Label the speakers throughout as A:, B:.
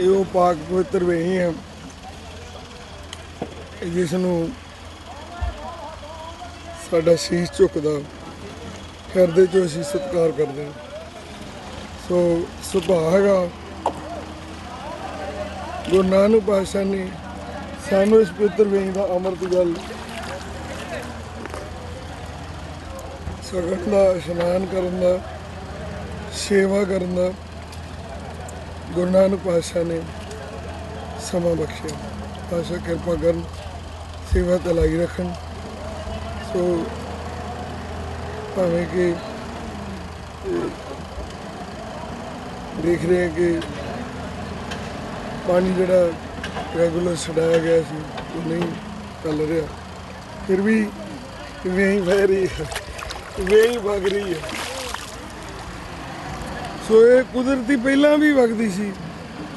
A: ਇਹ ਉਹ ਪਾਕ ਪਵਿੱਤਰ ਵੇਹੀ ਹੈ ਜਿਸ ਨੂੰ ਸਾਡਾ ਸ਼ੀਸ਼ ਝੁਕਦਾ, ਹਿਰਦੇ ਚੋਂ ਅਸੀਂ ਸਤਿਕਾਰ ਕਰਦੇ ਹਾਂ। ਸੋ ਸੁਭਾਅ ਹੈਗਾ। ਗੁਰੂ ਨਾਨਕ ਪਾਤਸ਼ਾਹ ਨੇ ਸਾਨੂੰ ਇਸ ਪਵਿੱਤਰ ਵੇਹੀ ਦਾ ਅੰਮ੍ਰਿਤ ਜਲ ਸਗਨ ਦਾ ਇਸ਼ਨਾਨ ਕਰਨ ਦਾ, ਸੇਵਾ ਕਰਨ ਦਾ ਗੁਰੂ ਨਾਨਕ ਪਾਤਸ਼ਾਹ ਨੇ ਸਮਾਂ ਬਖਸ਼ਿਆ। ਪਾਤਸ਼ਾਹ ਕਿਰਪਾ ਕਰਨ, ਸੇਵਾ ਤੇ ਲਾਈ ਰੱਖਣ। ਸੋ ਭਾਵੇਂ ਕਿ ਦੇਖ ਰਹੇ ਹਾਂ ਕਿ ਪਾਣੀ ਜਿਹੜਾ ਰੈਗੂਲਰ ਛਡਾਇਆ ਗਿਆ ਸੀ, ਉਹ ਨਹੀਂ ਚੱਲ ਰਿਹਾ। ਫਿਰ ਵੀ ਵੇਈ ਵਹਿ ਰਹੀ ਹੈ ਵੇਈ ਵਗ ਰਹੀ ਹੈ। ਸੋ ਇਹ ਕੁਦਰਤੀ ਪਹਿਲਾਂ ਵੀ ਵਗਦੀ ਸੀ,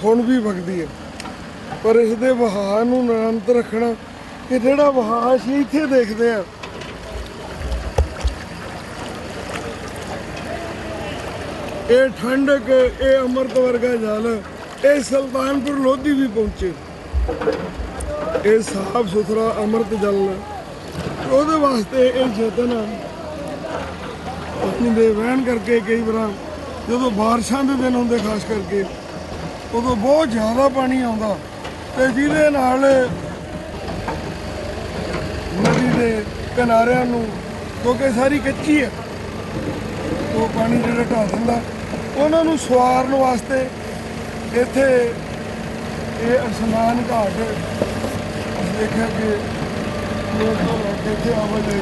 A: ਹੁਣ ਵੀ ਵਗਦੀ ਹੈ। ਪਰ ਇਸ ਦੇ ਵਹਾਅ ਨੂੰ ਨਿਰੰਤਰ ਰੱਖਣਾ, ਇਹ ਜਿਹੜਾ ਵਹਾਅ ਅਸੀਂ ਇੱਥੇ ਦੇਖਦੇ ਆ ਇਹ ਠੰਡਕ, ਇਹ ਅੰਮ੍ਰਿਤ ਵਰਗਾ ਜਲ, ਇਹ ਸੁਲਤਾਨਪੁਰ ਲੋਧੀ ਵੀ ਪਹੁੰਚੇ। ਇਹ ਸਾਫ਼ ਸੁਥਰਾ ਅੰਮ੍ਰਿਤ ਜਲ ਉਹਦੇ ਵਾਸਤੇ ਇਹ ਯਤਨ ਆਪਣੀ ਦੇ ਵਹਿਣ ਕਰਕੇ ਕਈ ਵਾਰ ਜਦੋਂ ਬਾਰਿਸ਼ਾਂ ਦੇ ਦਿਨ ਹੁੰਦੇ ਖਾਸ ਕਰਕੇ, ਉਦੋਂ ਬਹੁਤ ਜ਼ਿਆਦਾ ਪਾਣੀ ਆਉਂਦਾ ਤੇ ਜਿਹਦੇ ਨਾਲ ਨਦੀ ਦੇ ਕਿਨਾਰਿਆਂ ਨੂੰ, ਕਿਉਂਕਿ ਸਾਰੀ ਕੱਚੀ ਹੈ, ਉਹ ਪਾਣੀ ਜਿਹੜਾ ਢਾ ਦਿੰਦਾ, ਉਹਨਾਂ ਨੂੰ ਸਵਾਰਨ ਵਾਸਤੇ ਇੱਥੇ ਇਹ ਅਸਮਾਨ ਘਾਟ ਅਸੀਂ ਦੇਖਿਆ ਕਿ ਲੋਕ ਇੱਥੇ ਆਵਾਜਾਈ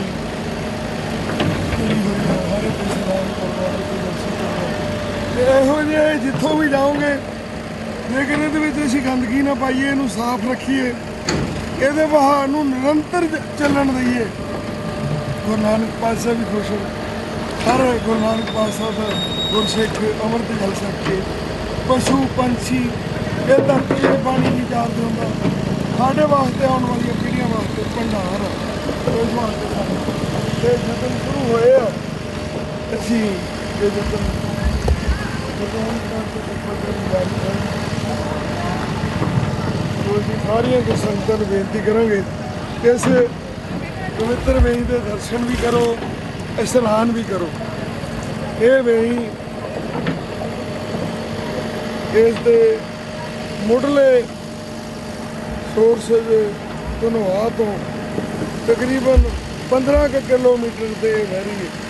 A: ਪੂਰੀ ਹੋਈ ਹੈ ਕਰਵਾ ਕੇ ਦਰਸ਼ਨ ਕਰਵਾ ਤੇ ਇਹੋ ਜਿਹੇ ਜਿੱਥੋਂ ਵੀ ਜਾਓਗੇ, ਲੇਕਿਨ ਇਹਦੇ ਵਿੱਚ ਅਸੀਂ ਗੰਦਗੀ ਨਾ ਪਾਈਏ, ਇਹਨੂੰ ਸਾਫ਼ ਰੱਖੀਏ, ਇਹਦੇ ਵਹਾਅ ਨੂੰ ਨਿਰੰਤਰ ਚ- ਚੱਲਣ ਦਈਏ। ਗੁਰੂ ਨਾਨਕ ਪਾਤਸ਼ਾਹ ਵੀ ਖੁਸ਼ ਹੋਣ। ਹਰ ਗੁਰੂ ਨਾਨਕ ਪਾਤਸ਼ਾਹ ਦਾ ਗੁਰਸਿੱਖ ਅੰਮ੍ਰਿਤ ਜਲ ਸਕੇ। ਪਸ਼ੂ, ਪੰਛੀ, ਇਹ ਧਰਤੀ ਇਹ ਪਾਣੀ ਨਹੀਂ ਜਾਣਦੇ ਹੁੰਦਾ। ਸਾਡੇ ਵਾਸਤੇ ਆਉਣ ਵਾਲੀਆਂ ਪੀੜ੍ਹੀਆਂ ਵਾਸਤੇ ਭੰਡਾਰ ਆ। ਇਸ ਵਾਸਤੇ ਸਾਨੂੰ ਜਦੋਂ ਸ਼ੁਰੂ ਹੋਏ ਆ। ਅਸੀਂ ਇਹ ਜਦੋਂ ਜਦੋਂ ਕਰਕੇ ਪੱਤਰ ਜਾਰੀ ਹੋਏ ਸੋ ਅਸੀਂ ਸਾਰੀਆਂ ਕੁ ਸੰਗਤਾਂ ਨੂੰ ਬੇਨਤੀ ਕਰਾਂਗੇ ਕਿ ਇਸ ਪਵਿੱਤਰ ਵੇਈ ਦੇ ਦਰਸ਼ਨ ਵੀ ਕਰੋ, ਇਸ਼ਨਾਨ ਵੀ ਕਰੋ। ਇਹ ਵੇਈ ਇਸ ਦੇ ਮੁੱਢਲੇ ਸੋਰਸਜ ਧਨਵਾ ਤੋਂ ਤਕਰੀਬਨ 15 ਕੁ ਕਿਲੋਮੀਟਰ ਤੇ ਵਹਿ ਰਹੀ ਹੈ।